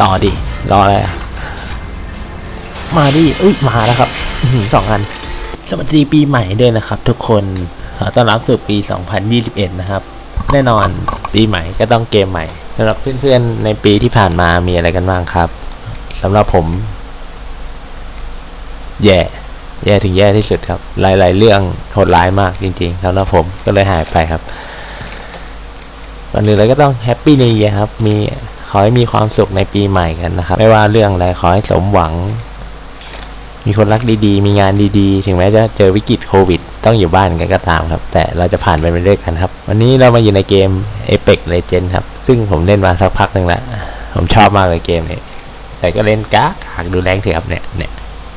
ต่อดิ รออะไรอะมาดิอุ้ยมาแล้วครับสองอัน สวัสดีปีใหม่ด้วยนะครับ ทุกคนขอต้อนรับสู่ปี 2021 นะครับ แน่นอนปีใหม่ก็ต้องเกมใหม่สำหรับเพื่อนๆในปีที่ผ่านมามีอะไรกันบ้างครับสำหรับผม แย่ แย่ถึงแย่ที่สุดครับ หลาย ๆ เรื่องโหดร้ายมากจริงๆสำหรับผมก็เลยหายไปครับก่อนอื่นเลยก็ต้องแฮปปี้ w ี e ครับ มี อให้มีความสุขในปีใหม่กันนะครับ ไม่ว่าเรื่องอะไรขอให้สมหวัง มีคนรักดีๆ มีงานดีๆ ถึงแม้จะเจอวิกฤตโควิด ต้องอยู่บ้านกันก็ตามครับ แต่เราจะผ่านไปไปด้วยกันครับ วันนี้เรามาอยู่ในเกม Apex Legend ครับ ซึ่งผมเล่นมาสักพักหนึ่งแล้ว ผมชอบมากเลยเกมนี้ แต่ก็เล่นกากหากดูแรงเถอะครับเนี่ยเนี่ย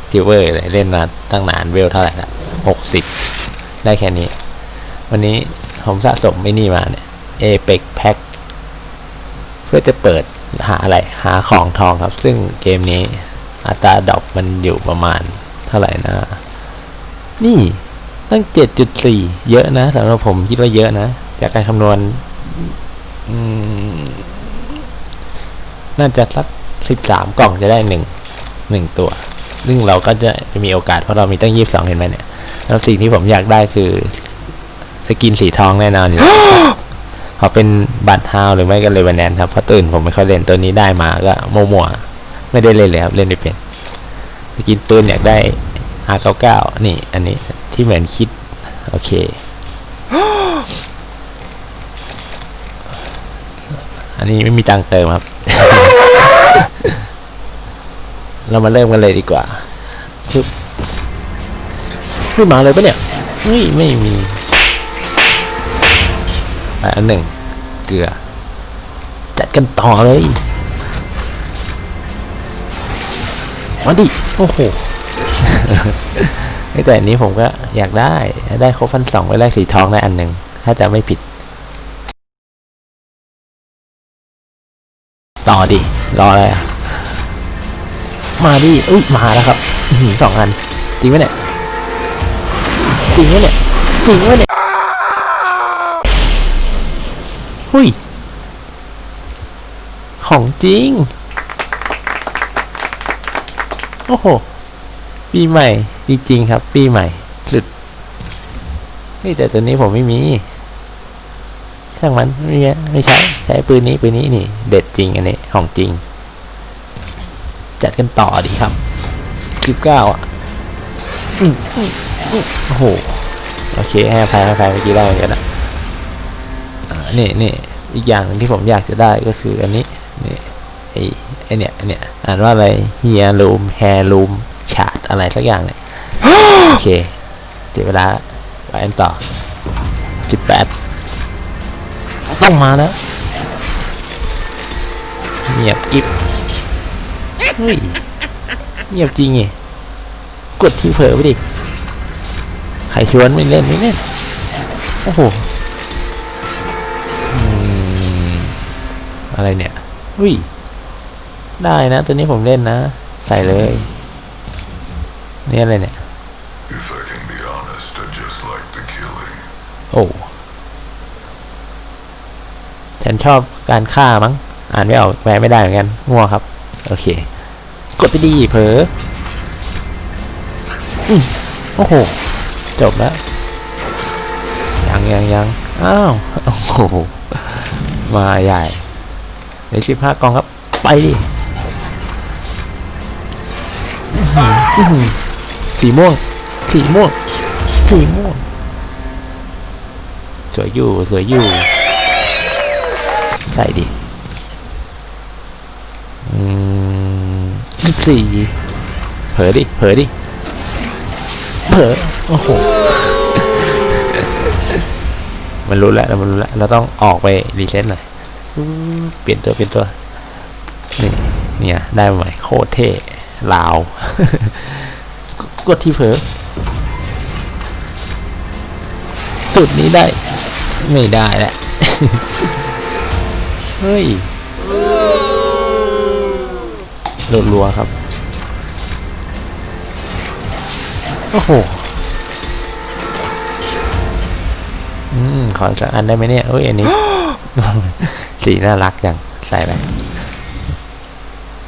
ซิลเวอร์เลยเล่นมาตั้งนานเวลเท่าไหร่ละหกสิบได้แค่นี้ วันนี้ผมสะสมไม่นี่มาเนี่ย Apex Pack เพื่อจะเปิดหาอะไรหาของทองครับ ซึ่งเกมนี้อัตราดรอปมันอยู่ประมาณเท่าไหร่นะ นี่ตั้ง 7.4 เยอะนะสำหรับผมคิดว่าเยอะนะ จากการคำนวณอืมน่าจะสัก 13 กล่องจะได้หนึ่งหนึ่งตัว ซึ่งเราก็จะจะมีโอกาสเพราะเรามีตั้ง 22 เห็นไหมเนี่ย แล้วสิ่งที่ผมอยากได้คือ สกินสีทองแน่นอนอยู่แล้ว เขาเป็นบัตรฮาวหรือไม่ก็เลเวนแนนครับเพราะตัวอื่นผมไม่ค่อยเล่นตัวนี้ได้มาก็มัวๆไม่ได้เล่นเลยครับเล่นไม่เป็นสกินปืนอยากได้ R99 นี่ อันนี้ที่เหมือนคิด โอเคอันนี้ไม่มีตังเติมครับ เรามาเริ่มกันเลยดีกว่าปึ๊บขึ้นมาเลยปะเนี่ยเฮ้ยไม่มี อันหนึ่งเกลือ จัดกันต่อเลยมาดิ โอ้โหไอแต่อันนี้ผมก็อยากได้ได้ครบพันสองไว้แรกสีทองได้อันหนึ่งถ้าจะไม่ผิด ต่อดิ รออะไรอะมาดิอุ้ยมาแล้วครับสองอัน จริงไหมเนี่ย จริงไหมเนี่ย จริงไหมเนี่ย หุยของจริง โอ้โห ปีใหม่ จริง ๆ ครับ ปีใหม่สุดนี่แต่ตัวนี้ผมไม่มี ช่างมันไม่มีไม่ใช้ ใช้ปืนนี้ปืนนี้นี่ เด็ดจริงอันนี้ ของจริง จัดกันต่อดีครับสิบเก้าอะอืมอืมอืมโอ้โห โอเคให้อภัยให้อภัยเมื่อกี้ได้เหมือนกันนะ นี่นี่อีกอย่างหนึ่งที่ผมอยากจะได้ก็คืออันนี้นี่ไอไอเนี่ยไอเนี่ยอ่านว่าอะไรเฮียรูมแฮร์รูมชาร์ดอะไรสักอย่างเนี่ยโอเคเดี๋ยวเวลาไปกันต่อสิบแปดต้องมาแล้วเงียบกิบเฮ้ยเงียบจริงไงกดที่เผลอไปดิ ใครชวนไม่เล่นไม่เล่น โอ้โห อะไรเนี่ยอุ้ยได้นะตัวนี้ผมเล่นนะ ใส่เลยนี่อะไรเนี่ย If I can be honest, I just like the killing. โอ้ฉันชอบการฆ่ามั้ง อ่านไม่ออกแปลไม่ได้เหมือนกันง่วครับ โอเค กดไปดีเผลออืมโอ้โห จบแล้ว ยังยังยังอ้าว โอ้โห มาใหญ่ เหลือสิบห้ากองครับ ไปดิสีม่วง สีม่วง สีม่วง สวยอยู่ สวยอยู่ ใส่ดิอืมยี่สี่เผลอดิ เผลอดิ เผลอโอ้โหมันรู้แล้ว มันรู้แล้ว เราต้องออกไปรีเซ็ตหน่อย เปลี่ยนตัวเปลี่ยนตัวนี่เนี่ยได้มาใหม่โคตรเท่ลาว กดที่เผลอสุดนี้ได้ ไม่ได้แหละเฮ้ยรัวครับ โอ้โห อืม ขอสักอันได้ไหมเนี่ยเอ้ย อันนี้ สีน่ารักจังใส่ไป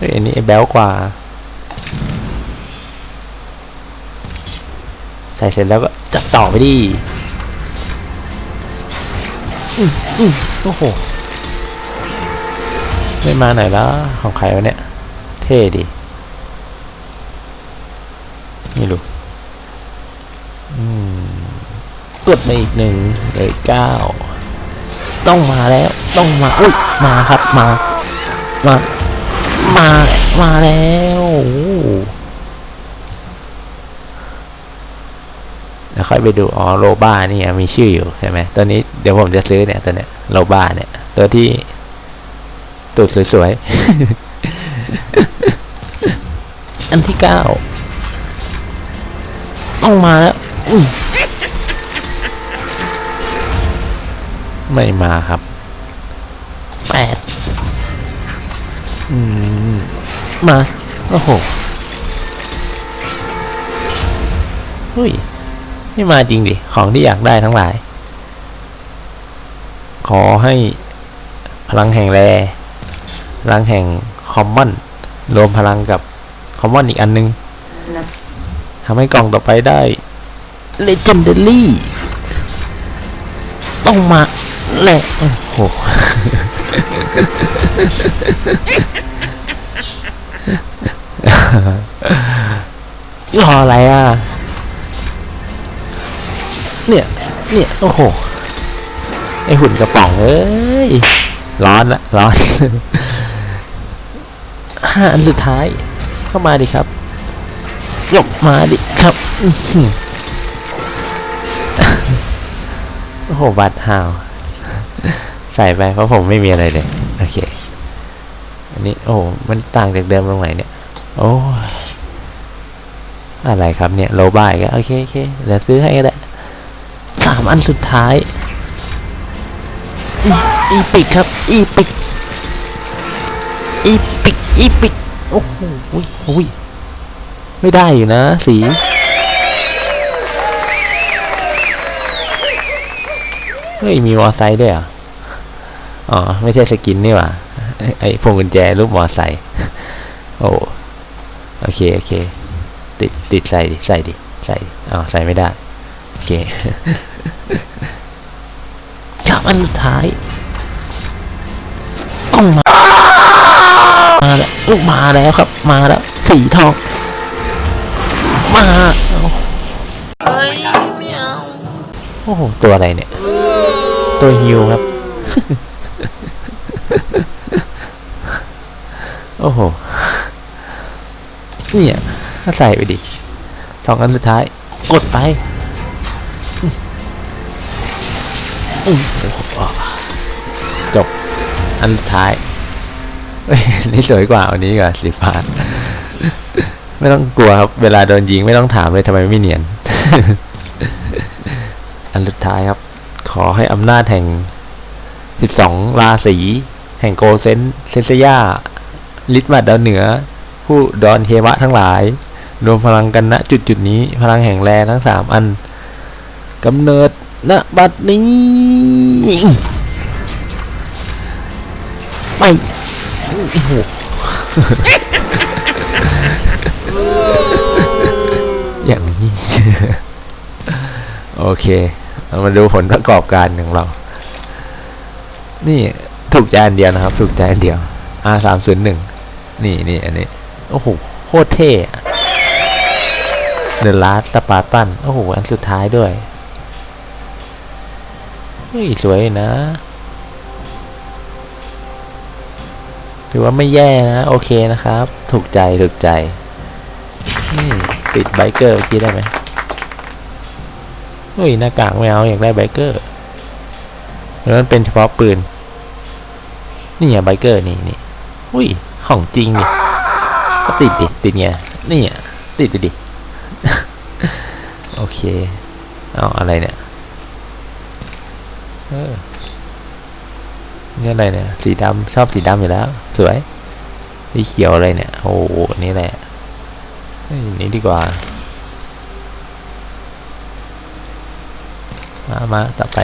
ฮ้ยอันนี้แบลกว่า ใส่เสร็จแล้วก็จัดต่อไปดิอืมอืมโอ้โหไม่มาหน่อยล้วของใครวะเนี่ย เท่ดิไม่รู้อืมกดมาอีกหนึ่งเลยเก้าต้องมาแล้ว ต้องมาอุ้ยมาครับมา มา มามาแล้วโอ้โหเดี๋ยวค่อยไปดูอ๋อโลบ้านี่มีชื่ออยู่ใช่ไหมตัวนี้เดี๋ยวผมจะซื้อเนี่ยตัวเนี้ยโลบ้าเนี่ย ตัวที่ตูดสวยๆ อันที่เก้าต้องมาแล้วไม่มาครับ อืม มา โอ้โหเฮ้ยไม่มาจริงดิ ของที่อยากได้ทั้งหลาย ขอให้พลังแห่งแรพลังแห่งคอมมอนรวมพลังกับคอมมอนอีกอันนึงทำให้กล่องต่อไปได้ Legendary ต้องมาแหละโอ้โห รออะไรอะ เนี่ย เนี่ย โอ้โห ไอหุ่นกระป๋องเอ้ย ร้อนละ ร้อนห้าอันสุดท้าย เข้ามาดิครับยกมาดิครับ โอ้โหบัตรหาว ใส่ไปเพราะผมไม่มีอะไรเลยโอเคอันนี้โอ้มันต่างจากเดิมตรงไหนเนี่ยโอ้อะไรครับเนี่ยโลบายก็โอเคโอเคเดี๋ยวซื้อให้ก็ได้สามอันสุดท้ายอีปิกครับอีปิกอีปิกอีปิกโอ้โหอุ้ยอุ้ยไม่ได้อยู่นะ สีเฮ้ยมีมอไซค์ด้วยเหร อ๋อ ไม่ใช่สกินนี่หว่า ไอ้พวงกุญแจรูปมอไซค์โอ้ โอเค โอเค ติด ติดใส่ดิ ใส่ดิ ใส่อ๋อใส่ไม่ได้ โอเคจับอันสุดท้ายต้องมามาแล้วลูกมาแล้วครับ มาแล้ว สีทองมาเอาเอ้ยไม่เอาโอ้โห ตัวอะไรเนี่ย ตัวฮิวครับ โอ้โห เนี่ยก็ใส่ไปดิสองอันสุดท้าย กดไปอืมโอ้โหจบ อันสุดท้ายเฮ้ยนี่สวยกว่าอันนี้กว่าสีฟ้าไม่ต้องกลัวครับ เวลาโดนยิงไม่ต้องถามเลยทำไมไม่เนียน อันสุดท้ายครับ ขอให้อำนาจแห่ง 12 ราศีแห่งโกเซนเซนเซย่าลิทมาดาวเหนือ ผู้ดอนเทวะทั้งหลาย รวมพลังกันณจุดจุดนี้ พลังแห่งแรทั้งสามอันกำเนิดณบัดนี้ไปโอ้โหอย่างนี้ โอเค เรามาดูผลประกอบการของเรา นี่ถูกใจอันเดียวนะครับ ถูกใจอันเดียว R สามศูนย์หนึ่งนี่นี่อันนี้ โอ้โห โคตรเท่เดอะลาสสปาร์ตัน โอ้โห อันสุดท้ายด้วยเฮ้ยสวยนะ ถือว่าไม่แย่นะ โอเคนะครับ ถูกใจ ถูกใจ นี่ติดไบเกอร์เมื่อกี้ได้ไหมเฮ้ย หน้ากากไม่เอา อยากได้ไบเกอร์ แล้วมันเป็นเฉพาะปืน นี่ไงไบเกอร์นี่นี่อุ้ย ของจริงนี่ก็ติดดิ ติดไง นี่อะติดไปดิ โอเค เอาอะไรเนี่ย เออนี่อะไรเนี่ย สีดำชอบสีดำอยู่แล้ว สวย สีเขียวอะไรเนี่ย โอ้โหนี่แหละนี่ดีกว่า มา มา ต่อไป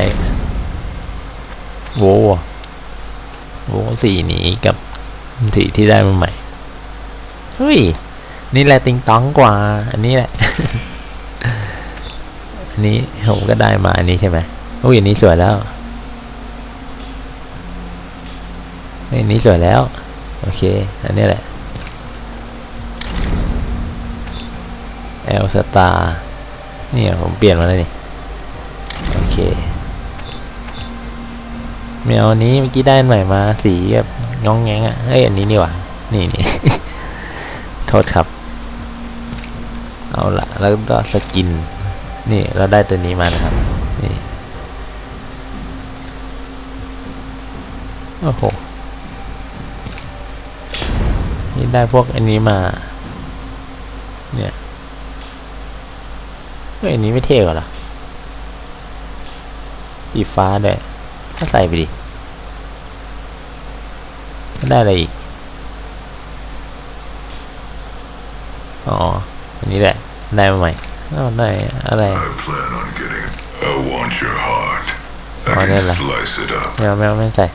โวโวสี่หนีกับสี่ที่ได้มาใหม่ เฮ้ย นี่แหละติงตองกว่า อันนี้แหละ อันนี้ผมก็ได้มาอันนี้ใช่ไหมอุ้ยอันนี้สวยแล้วอันนี้สวยแล้ว โอเค อันนี้แหละเอลสตาร์เนี่ยผมเปลี่ยนมาแล้วนี่ ไม่เอานี้เมื่อกี้ได้ใหม่มาสีแบบง้องแงงอะเฮ้ยอันนี้นี่หว่านี่นี่โทษครับ เอาละแล้วก็สกิน นี่เราได้ตัวนี้มานะครับนี่โอ้โหนี่ได้พวกอันนี้มา เนี่ยเฮ้ยอันนี้ไม่เท่กว่าหรอสีฟ้าด้วยก็ใส่ไปดิ ได้อะไรอีก อ๋อ อันนี้แหละ ได้มาใหม่อ้าได้อะไร I plan on getting. I want your heart. I Oh, can nella. slice it up. แมวแมวไม่ใส่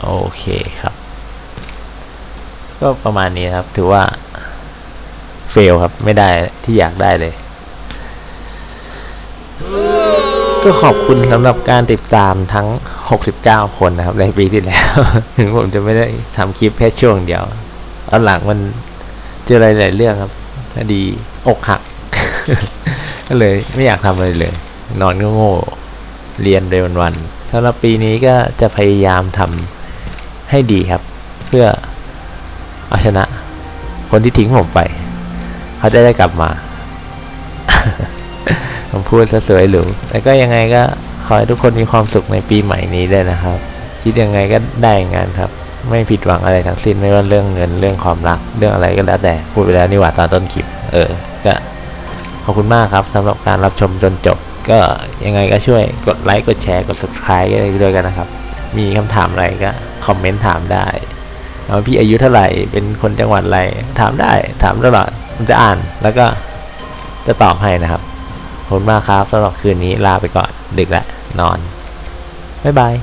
โอเคครับ ก็ประมาณนี้ครับ ถือว่า เฟลครับ ไม่ได้ที่อยากได้เลย ก็ขอบคุณสำหรับการติดตามทั้ง 69 คนนะครับ ในปีที่แล้ว ถึงผมจะไม่ได้ทำคลิปแค่ช่วงเดียวตอนหลังมันเจออะไรหลายเรื่องครับคดีอกหัก ก็เลยไม่อยากทำอะไรเลย นอนก็โง่เรียนไปวันๆสำหรับปีนี้ก็จะพยายามทำให้ดีครับ เพื่อเอาชนะ คนที่ทิ้งผมไป เขาจะได้กลับมา ผมพูดซะสวยหรูแต่ก็ยังไงก็ขอให้ทุกคนมีความสุขในปีใหม่นี้ด้วยนะครับ คิดยังไงก็ได้อย่างนั้นครับ ไม่ผิดหวังอะไรทั้งสิ้นไม่ว่าเรื่องเงินเรื่องความรัก เรื่องอะไรก็แล้วแต่พูดไปแล้วนี่หว่าตอนต้นคลิป เออ ก็ขอบคุณมากครับสำหรับการรับชมจนจบ ก็ยังไงก็ช่วยกดไลค์กดแชร์กด subscribe กันด้วยกันนะครับ มีคำถามอะไรก็คอมเมนต์ถามได้เอาพี่อายุเท่าไหร่เป็นคนจังหวัดอะไรถามได้ถามตลอดผมจะอ่านแล้วก็จะตอบให้นะครับ ขอบคุณมากครับสำหรับคืนนี้ลาไปก่อน ดึกแล้วนอน บ๊ายบาย